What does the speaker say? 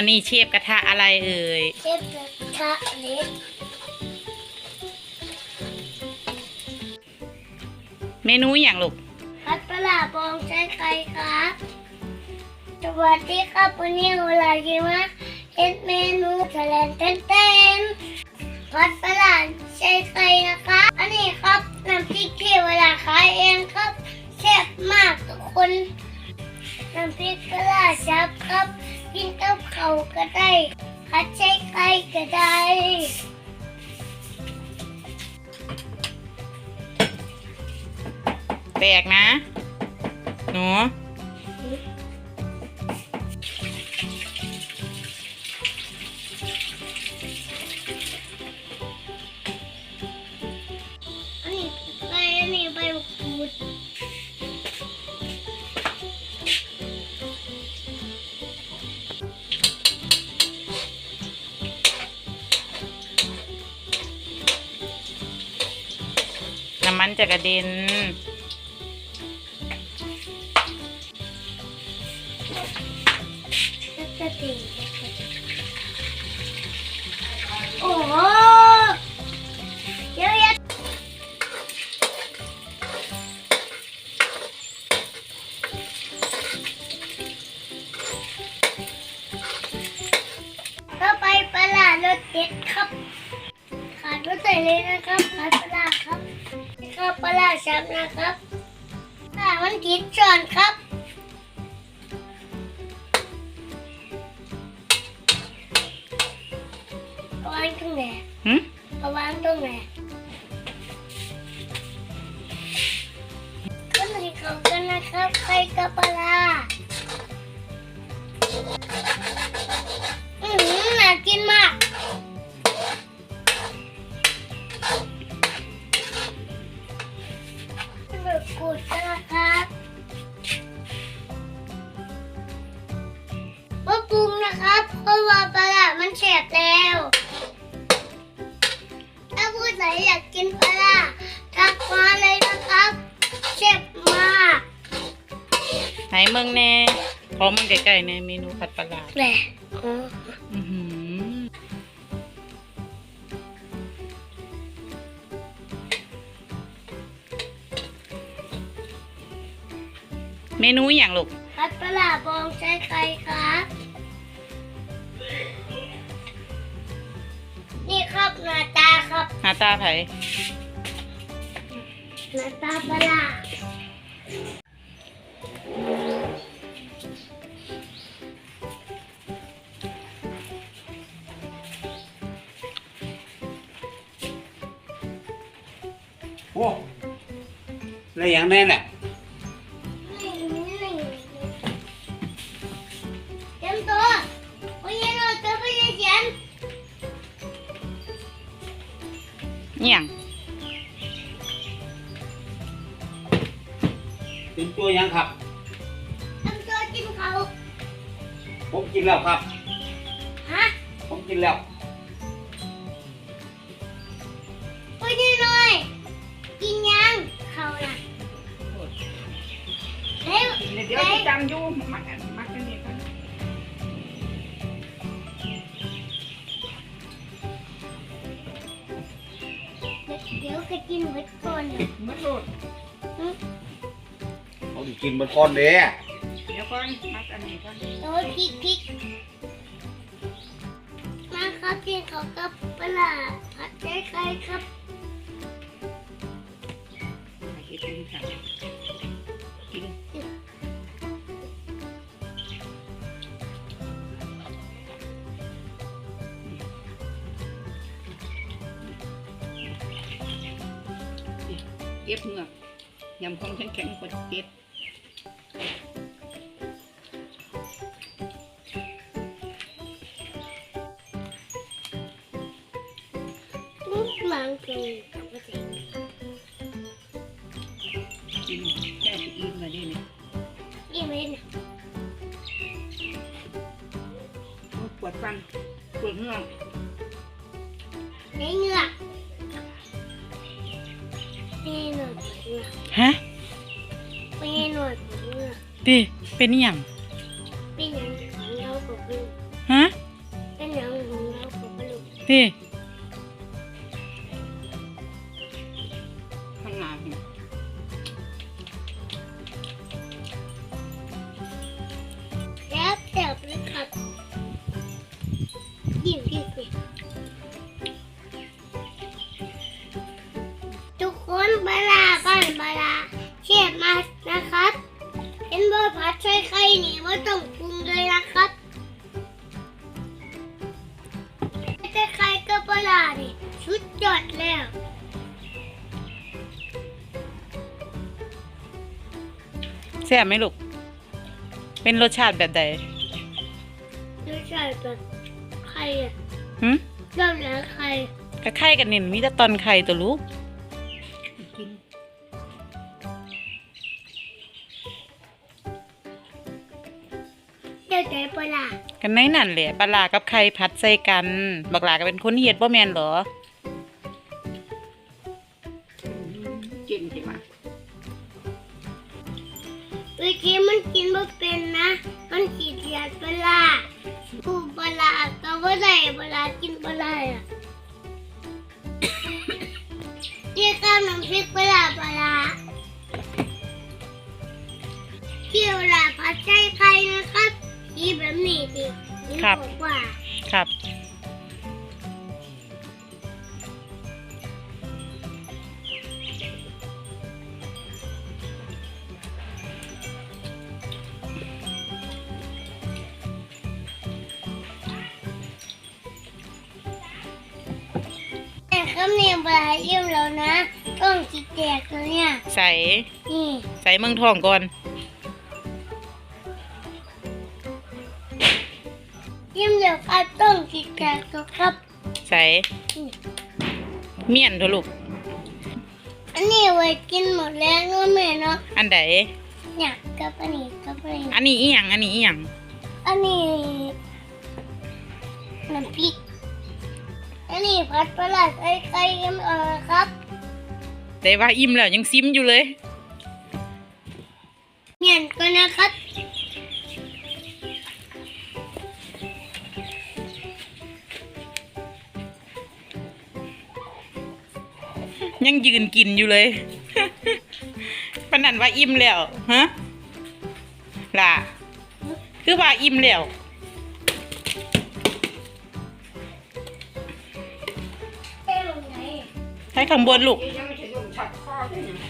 อันนี้เชฟกระทะอะไรเอ่ย เชฟกระทะเล็กเมนูอย่างลูกพัดปลาร้าบองใช้ไข่ครับสวัสดีครับวันนี้เราจะมาเฮ็ดเมนูแถลงเต้นๆพัดปลาร้าใช้ไข่นะคะอันนี้ครับน้ำพริกที่เวลาขายเองครับแซ่บมากทุกคนน้ำพริกปลาร้าชับครับ กินกับข้าก็ได้พัดใช้ไข่ก็ได้แตกนะ หนู จะกระเด็น โอ้โหเยอะแยะก็ไปปลาร้ารสเด็ดครับ ขาดรสใส่เลยนะครับขาดปลาครับ ครับปลาร้าชับนะครับถ้ามันกินจอนครับเอาวางตรงไหนหึเอาวางตรงไหนก็เลยเขากันนะครับไข่กับปลา นเมืองแน่ขอมึงใกล้ๆในเมนูผัดปลาร้าแหละอ๋ออื้อหือเมนูอย่างลูก พัดปลาร้าบองใช้ไข่ครับ นี่ครับหน้าตาครับหาตาไผ หน้าตาปลาร้ โอ้อะไรอย่างแน่แหละนี่นี่เตรียมตัวโอ้ยนอนตัวไปเลยเขียนอหย่างเป็นตัวยังครับเตรียมตัวกินเขาผมกินแล้วครับ ฮะ ผมกินแล้ว เดี๋ยวจำอยู่มักมักกันนี่ก่อนเดี๋ยวจะกินหมดก่อนมัดโลดผมกินบนก้อนเด้เดี๋ยวก่อนมักอันนี้ก่อนโอ้ยพริกพริกมาครับกินเขากับปลาผัดไข่ไข่ครับ เก็บเหงือกยำของแข็งๆกว่าเก็บลูกหลังเป็นกับกระเทียมกินแค่สิอิ่มมาได้เนี่ยนี่เว้นโอ้ปวดฟันปวดเหงือกในเหงือ เหงือกฮะนี่หนวดเหงือกดิเป็นอหย่างเป็นอย่างของเรากับเพื่อนฮฮะเป็นหนังของเราของปลาลูก ชียบมานะครับเห็นบ่ผัดใส่ไข่นี่ว่าต้องปรุงเลยนะครับใส่ไข่กับปลาร้านี่สุดยอดแล้วแซ่บไหมลูก เป็นรสชาติแบบใดรสชาติแบบไข่อะหึเริ่มแล้วไข่ก็ไข่กันนี่มีแต่ตอนไข่ตัวลูกกิ ดี๋ยวใจปลากันในนั่นแหละปลาร้ากับไข่พัดใส่กัน บักหลาก็เป็นคนเฮ็ดบ่แม่นเหรอกินใช่ไหมเมื่อกี้มันกินไม่เป็นนะ มันขีดเกียดปลากูปลาก็ว่าได้ปลากินปลาอะเกี่ยวกับน้ำพริกปลาปลาเกี่ยวลาผัดใส่ไข่นะครับที แบบนี้ดินี่ครับ อกว่าครับ แต่คำเนียมปลาเยี่ยมแล้วนะ ต้องจิตแตกแล้วเนี่ย ใส่นี่ ใส่เมืองทองก่อน ดี๋ยวครับต้องจิตแตกแล้วครับ ใส่นี่เมี่ยนเถอะลูก อันนี้ไว้กินหมดแล้วเนาะแม่เนาะอันใดเนี่ยกับอันนี้กับอันนี้ อันนี้อีหยังอันนี้อีหยังอันนี้น้ำพริก อันนี้ผัดปลาร้าใส่ไข่เอ็มเออครับ แต่ว่าอิ่มแล้วยังซิมอยู่เลย เมียนก็นะครับ ยังยืนกินอยู่เลยปานนันว่าอิ่มแล้วฮะล่ะ คือว่าอิ่มแล้วเอ้ยไหนให้ข้างบนลูกยังไม่ใช่ลมชัดคอด้วย